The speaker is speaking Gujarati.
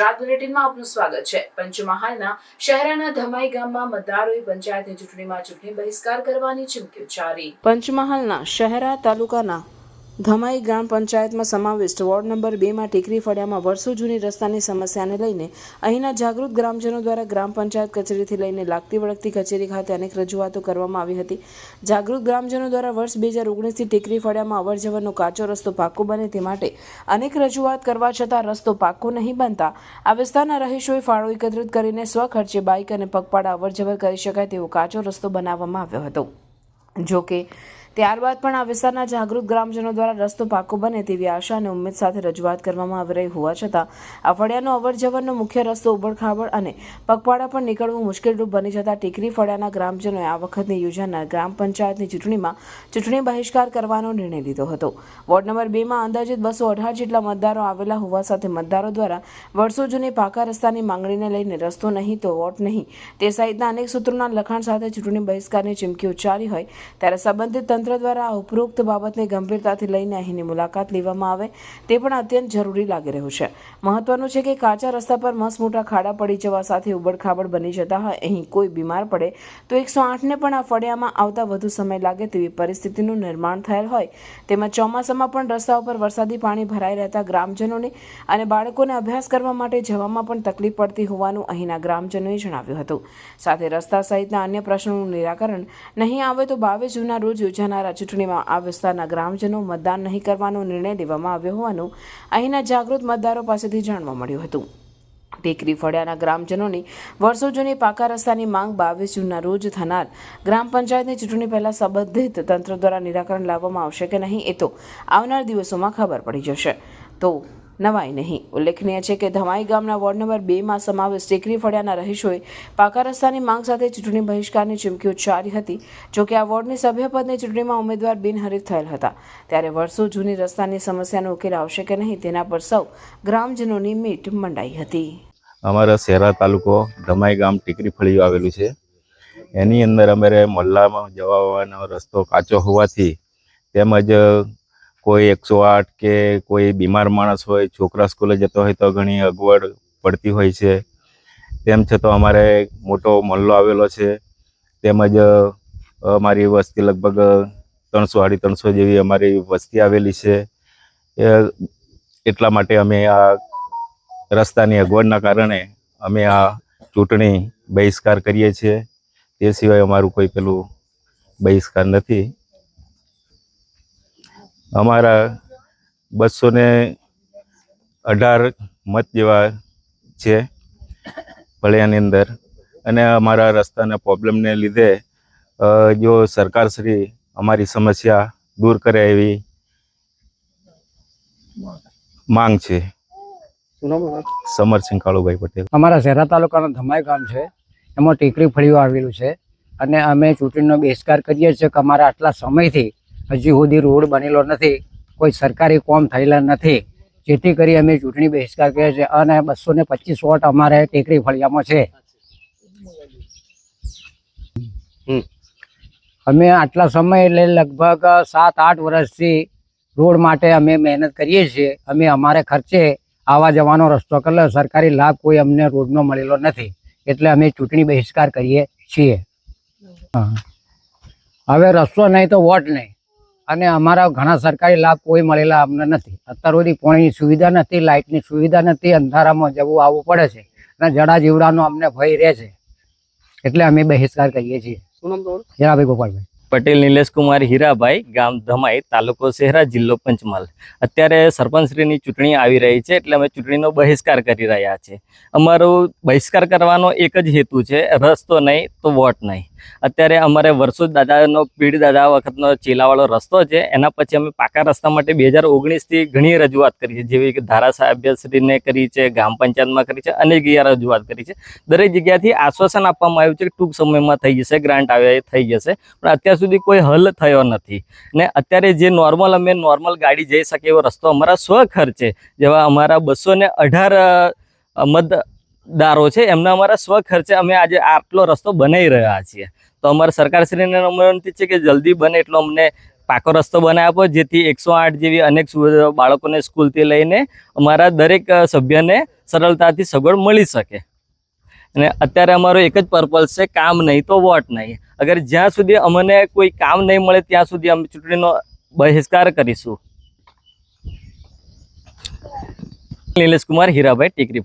ગુજરાત બુલેટિનમાં આપનું સ્વાગત છે. પંચમહાલના શહેરાના ધમાઈ ગામમાં મતદારોએ પંચાયતની ચૂંટણીમાં ચૂંટણી બહિષ્કાર કરવાની ચીમકી ઉચ્ચારી. પંચમહાલના શહેરા તાલુકાના ધમાઈ ગ્રામ પંચાયતમાં સમાવિષ્ટ વોર્ડ નંબર બેમાં ટેકરી ફળિયામાં વર્ષો જૂની રસ્તાની સમસ્યાને લઈને અહીંના જાગૃત ગ્રામજનો દ્વારા ગ્રામ પંચાયત કચેરીથી લઈને લાગતી વળગતી કચેરી ખાતે અનેક રજૂઆતો કરવામાં આવી હતી. જાગૃત ગ્રામજનો દ્વારા વર્ષ બે હજાર ઓગણીસથી ટેકરી ફળિયામાં અવરજવરનો કાચો રસ્તો પાકો બને તે માટે અનેક રજૂઆત કરવા છતાં રસ્તો પાકો નહીં બનતા આ વિસ્તારના રહીશોએ ફાળો એકત્રિત કરીને સ્વખર્ચે બાઇક અને પગપાળા અવરજવર કરી શકાય તેવો કાચો રસ્તો બનાવવામાં આવ્યો હતો. જો કે ત્યારબાદ પણ આ વિસ્તારના જાગૃત ગ્રામજનો દ્વારા રસ્તો પાકો બને તેવી આશા અને ઉમ્મીદ સાથે રજૂઆત કરવામાં આવી રહી હોવા છતાં આ ફળિયાનો અવરજવરનો મુખ્ય રસ્તો ઉબડખાબડ અને પગપાળા પર નીકળવું મુશ્કેલરૂપ બની જતા ટેકરી ફળિયાના ગ્રામજનોએ આ વખતની યોજાનાર ગ્રામ પંચાયતની ચૂંટણીમાં ચૂંટણી બહિષ્કાર કરવાનો નિર્ણય લીધો હતો. વોર્ડ નંબર બેમાં અંદાજિત બસો અઢાર જેટલા મતદારો આવેલા હોવા સાથે મતદારો દ્વારા વર્ષો જૂની પાકા રસ્તાની માંગણીને લઈને રસ્તો નહીં તો વોટ નહીં. તે સહિતના અનેક સૂત્રોના લખાણ સાથે ચૂંટણી બહિષ્કારની ચીમકી ઉચ્ચારી હોય ત્યારે સંબંધિત તંત્ર દ્વારા આ ઉપરોક્ત બાબતને ગંભીરતાથી લઈને અહીંની મુલાકાત લેવામાં આવે તે પણ અત્યંત જરૂરી લાગી રહ્યું છે. મહત્વનું છે કે કાચા રસ્તા પર મસ્ત મોટા ખાડા પડી જવા સાથે ઉબડખાબડ બની જતા હોય, અહીં કોઈ બીમાર પડે તો એકસો આઠને પણ આ ફળિયામાં આવતા વધુ સમય લાગે તેવી પરિસ્થિતિનું નિર્માણ થયેલ હોય. તેમજ ચોમાસામાં પણ રસ્તા ઉપર વરસાદી પાણી ભરાઈ રહેતા ગ્રામજનોને અને બાળકોને અભ્યાસ કરવા માટે જવામાં પણ તકલીફ પડતી હોવાનું અહીંના ગ્રામજનોએ જણાવ્યું હતું. સાથે રસ્તા સહિતના અન્ય પ્રશ્નોનું નિરાકરણ નહીં આવે તો બાવીસ જૂનના રોજ યોજાનારા ચૂંટણીમાં આ વિસ્તારના ગ્રામજનો મતદાન નહીં કરવાનો નિર્ણય લેવામાં આવ્યો હોવાનું અહીંના જાગૃત મતદારો પાસેથી જાણવા મળ્યું હતું. ટેકરી ફળિયાના ગ્રામજનોની વર્ષો જૂની પાકા રસ્તાની માંગ બાવીસ જૂનના રોજ થનાર ગ્રામ પંચાયતની ચૂંટણી પહેલાં સંબંધિત તંત્ર દ્વારા નિરાકરણ લાવવામાં આવશે કે નહીં એ તો આવનાર દિવસોમાં ખબર પડી જશે. તો નવાઈ નહીં. ઉલ્લેખનીય છે કે ધમાઈ ગામના વોર્ડ નંબર બેમાં સમાવેશ ટેકરી ફળિયાના રહીશોએ પાકા રસ્તાની માંગ સાથે ચૂંટણી બહિષ્કારની ચીમકી ઉચ્ચારી હતી. જોકે આ વોર્ડની સભ્યપદની ચૂંટણીમાં ઉમેદવાર બિનહરીફ થયેલ હતા. ત્યારે વર્ષો જૂની રસ્તાની સમસ્યાનો ઉકેલ આવશે કે નહીં તેના પર સૌ ગ્રામજનોની મીટ મંડાઈ હતી. અમારા શહેરા તાલુકો ધમાઈ ગામ ટીકરી ફળિયું આવેલું છે. એની અંદર અમારે મોહલ્લામાં જવા આવવાનો રસ્તો કાચો હોવાથી તેમજ કોઈ એકસો આઠ કે કોઈ બીમાર માણસ હોય, છોકરા સ્કૂલે જતો હોય તો ઘણી અગવડ પડતી હોય છે. તેમ છતાં અમારે મોટો મહલ્લો આવેલો છે. તેમજ અમારી વસ્તી લગભગ ત્રણસો સાડી ત્રણસો જેવી અમારી વસ્તી આવેલી છે. એટલા માટે અમે આ રસ્તાની અગવડના કારણે અમે આ ચૂંટણી બહિષ્કાર કરીએ છીએ. તે સિવાય અમારું કોઈ પેલું બહિષ્કાર નથી. અમારા બસો ને અઢાર મત જેવા છે ભળિયાની અંદર. અને અમારા રસ્તાના પ્રોબ્લેમને લીધે જો સરકારશ્રી અમારી સમસ્યા દૂર કરે એવી માંગ છે. સમરસિંહ કાળુભાઈ પટેલ. અમારા શહેરા તાલુકાનું ધમાઈ ગામ છે. એમાં ટેકરી ફળિયું આવેલું છે. અને અમે ચૂંટણીનો બહિષ્કાર કરીએ છીએ કે અમારા આટલા સમયથી હજી સુધી રોડ બનેલો નથી કોઈ સરકારી કોમ થયેલા નથી. જેથી કરી અમે ચૂંટણી બહિષ્કાર કરીએ છીએ અને બસો ને પચીસ વોટ અમારે ટેકરી ફળિયામાં છે. અમે આટલા સમય એટલે લગભગ સાત આઠ વર્ષથી રોડ માટે અમે મહેનત કરીએ છીએ. અમે અમારે ખર્ચે આવવા જવાનો રસ્તો કરેલો સરકારી લાભ કોઈ અમને રોડનો મળેલો નથી. એટલે અમે ચૂંટણી બહિષ્કાર કરીએ છીએ. હવે રસ્તો નહીં તો વોટ નહીં. અને અમારા ઘણા સરકારી લાભ કોઈ મળેલા અમને નથી. અત્યાર સુધી પાણીની સુવિધા નથી લાઇટની સુવિધા નથી અંધારામાં જવું આવવું પડે છે અને જડા જીવડાનો અમને ભય રહે છે. એટલે અમે બહિષ્કાર કરીએ છીએ. જનાભાઈ ગોપાલભાઈ. પટેલ નિલેશ કુમાર હીરાભાઈ, ગામ ધમાઈ, તાલુકો શહેરા, જિલ્લો પંચમહાલ. અત્યારે સરપંચશ્રીની ચૂંટણી આવી રહી છે એટલે અમે ચૂંટણીનો બહિષ્કાર કરી રહ્યા છે. અમારો બહિષ્કાર કરવાનો એક જ હેતુ છે રસ્તો નહીં તો વોટ નહીં. અત્યારે અમારે વર્ષો દાદાનો, પીઢ દાદા વખતનો ચીલાવાળો રસ્તો છે, એના પછી અમે પાકા રસ્તા માટે બે હજાર ઓગણીસથી ઘણી રજૂઆત કરી છે, જેવી કે ધારાસભ્યશ્રીને કરી છે, ગ્રામ પંચાયતમાં કરી છે, અનેક જગ્યાએ રજૂઆત કરી છે. દરેક જગ્યાથી આશ્વાસન આપવામાં આવ્યું છે કે ટૂંક સમયમાં થઈ જશે, ગ્રાન્ટ આવે, થઈ જશે. પણ અત્યાર સુધી કોઈ હલ થયો નથી. ને અત્યારે જે નોર્મલ અમે નોર્મલ ગાડી જઈ શકીએ એવો રસ્તો અમારા સ્વખર્ચે, જેવા અમારા બસો ને અઢાર મતદારો છે, એમના અમારા સ્વ ખર્ચે અમે આજે આટલો રસ્તો બનાવી રહ્યા છીએ. તો અમારા સરકારશ્રીને વિનંતી છે કે જલ્દી બને એટલો અમને પાકો રસ્તો બનાવી આપો, જેથી એકસો આઠ જેવી અનેક બાળકોને સ્કૂલથી લઈને અમારા દરેક સભ્યને સરળતાથી સગવડ મળી શકે. અને અત્યારે અમારો એક જ પર્પઝ છે, કામ નહીં તો વોટ નહીં. અગર જ્યાં સુધી અમને કોઈ કામ નહીં મળે, ત્યાં સુધી અમે ચૂંટણીનો બહિષ્કાર કરીશું. નિલેશ કુમાર હીરાભાઈ, ટેકરી